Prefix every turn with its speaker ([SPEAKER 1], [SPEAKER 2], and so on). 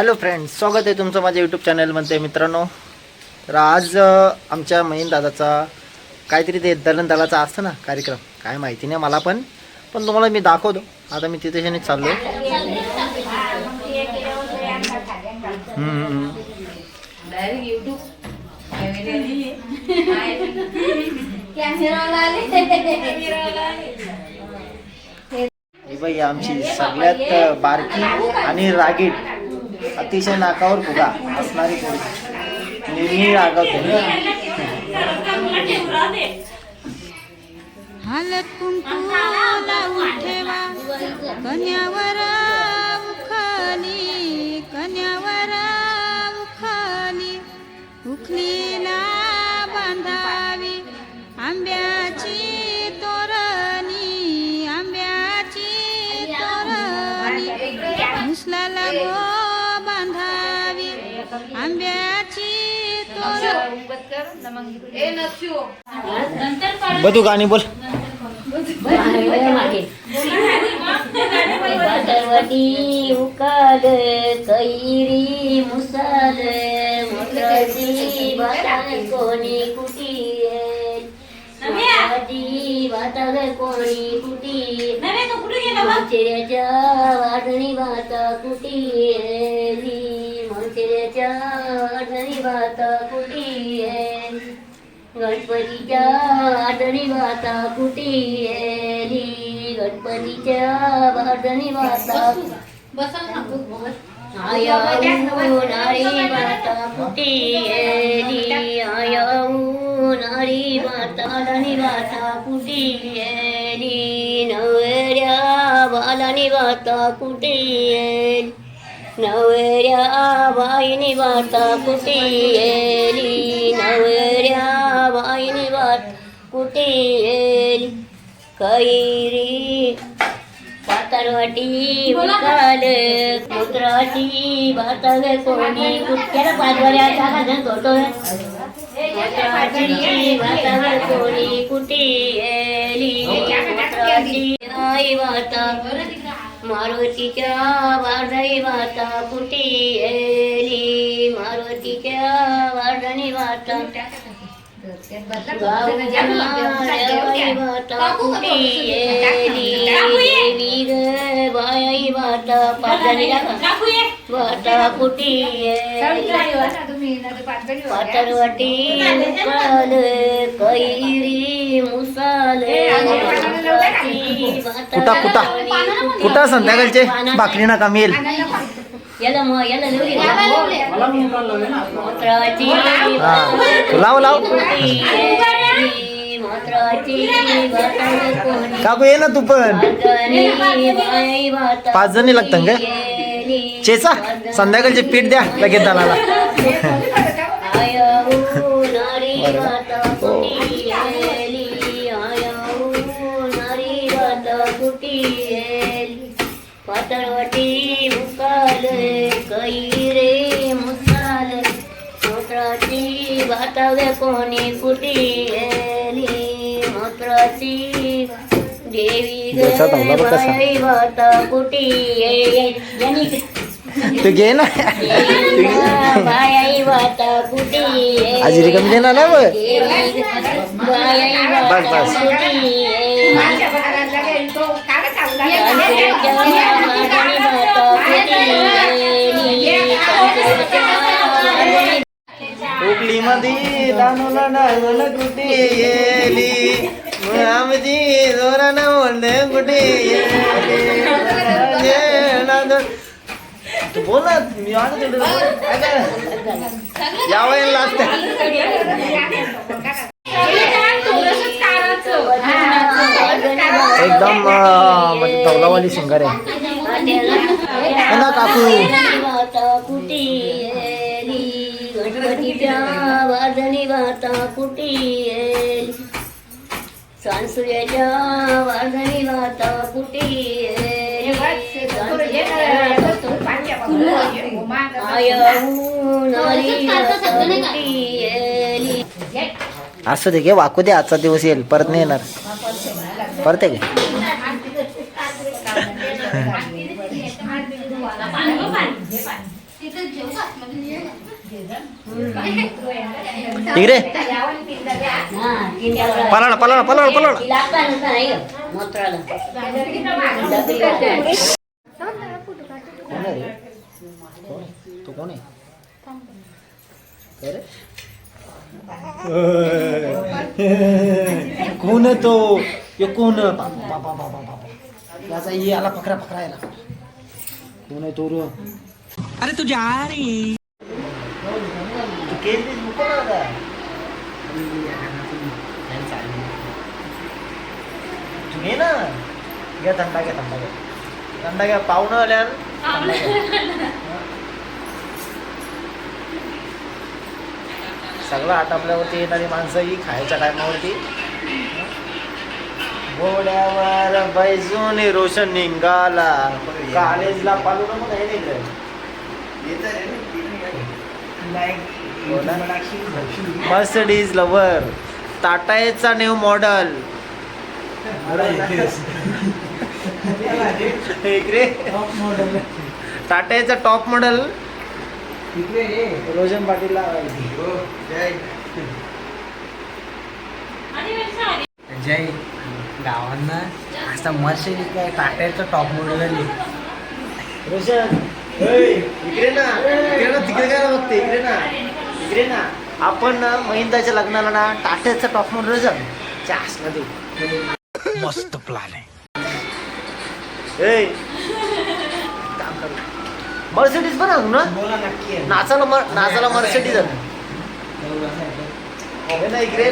[SPEAKER 1] Hello friends स्वागत आहे तुमचं माझ्या यूट्यूब चॅनलमध्ये मित्रांनो. तर आज आमच्या महिन दादाचा काहीतरी ते दलन दलाचा असतं ना कार्यक्रम. काय माहिती नाही मला पण. पण तुम्हाला मी दाखवतो. आता मी तिथे चाललो आमची सगळ्यात बारकी आणि रागीट. अतिशय नाकावर फुगा असणारी पोरगी नेहमी रागवते.
[SPEAKER 2] हालत कुंकुला उठेवा. कन्यावर उखाली कन्यावर उखाली उखली ना बांधा तोरणी
[SPEAKER 1] बघू गाणी बोल
[SPEAKER 3] पातळवटी उकाल कैरी मुसाल मोठाची बाताळ कोणी कुटी मोठाची बाताळ कोणी कुटी मंचिऱ्याच्या वाढणी भाता कुटी मंचिऱ्याच्या वाढणी भाता कुटी गणपतीच्या आठणी माता कुटी गणपतीच्या आठणी नारी माता कुटी आयाऊ नारी माता आठणी माता कुटी नवऱ्या बालानी माता कुटी नवऱ्या बाईनी वाता कुटी येली? नवऱ्या बाईनी वाट कुटी येली? कैरी पातळवाटी उकाल मुद्राची भाताग कोणी? कुठ्याला पाचवऱ्या घालून करतो मुद्राची भाताग कोणी? कुटी येली? मुद्राची आई वाता मारुतीच्या वाढणी वाता कुटी येली मारुतीच्या वाढणी वाता गावाई वाता कुटी येली देवी ग बाई वाता पाजणी वाता कुटी येली पातळवाटी उकाल कैरी मुसाल
[SPEAKER 1] कुटा कुटा कुटा संध्याकाळचे भाकरी नका मिळेल
[SPEAKER 3] याला मग याला मोत्राची
[SPEAKER 1] हा लाव लाव.
[SPEAKER 3] मोत्राची
[SPEAKER 1] काकू ये ना तू पण. पाच जणी लागतात का? चेचा संध्याकाळचे पीठ द्या लगेच दलाला.
[SPEAKER 3] पातळवटी भातावे कोणी मोत्राची देवी वाता कुटी
[SPEAKER 1] तू घे ना.
[SPEAKER 3] वाता कुटी
[SPEAKER 1] आज रिकम देणार ना
[SPEAKER 3] बस
[SPEAKER 1] बस. मध्ये दानोला डाळवला कुठे येली? आमची जोरानं म्हणले कुठे येली? तू बोल ना मी आणतो तुला. काय काय? या वयाला लागतं एकदम अं, म्हणजे तवलावाली सिंगर आहे. ना काकू.
[SPEAKER 3] गणपतीच्या वाजणी वाता कुटी सांसुऱ्याच्या वाजणी वाता कुटी आयली
[SPEAKER 1] असं दे घे वाकू दे आजचा दिवस येईल. परत नाही येणार. परत आहे का इकडे
[SPEAKER 3] हा, तीन डबल.
[SPEAKER 1] पलाळ पलाळ पलाळ पलाळ
[SPEAKER 3] ती लागता नुसतं नाही गं, मूत्राला. डबरी लागते.
[SPEAKER 1] कोण आहे रे कोण आहे? तू कोण आहे काय रे? कोण आहे तो ये कोण आहे? बाबा, बाबा, बाबा, बाबा. याचा ये आला पकरा पकरा याला कोण आहे तो रो
[SPEAKER 4] अरे तू जा रही
[SPEAKER 1] केस बीस मुको ना आता. ये ना घ्या थंडा घ्या थंडा घ्या थंडा घ्या पाहुणं आल्यावर थंडा घ्या. सगळं आटापल्यावरती येणारी माणसं ही खायच्या टायमावरती घोड्यावर बैजून रोशन निघाला कॉलेजला पालू ना मग हे मर्सडीज लवर टाटाचा न्यू मॉडल टाटाचा टॉप मॉडेल रोशन पाटीलला
[SPEAKER 4] जय. गावांना. असा मर्सिडीज काय टाटायचं टॉप मॉडेल आली
[SPEAKER 1] रोशन. इकडे ना. इकडे ना तिकडे काय ना बघते? इकडे ना. इकडे ना. आपण ना महिंदाच्या लग्नाला ना टाटाचा टॉप मॉडेल जाऊ. चासमध्ये
[SPEAKER 4] मस्त प्लॅन आहे.
[SPEAKER 1] ए काम करू. मर्सिडीज पण आणू ना नाचाला मर नाचाला मर्सिडीज आणू
[SPEAKER 4] आहे.
[SPEAKER 1] ना इकडे.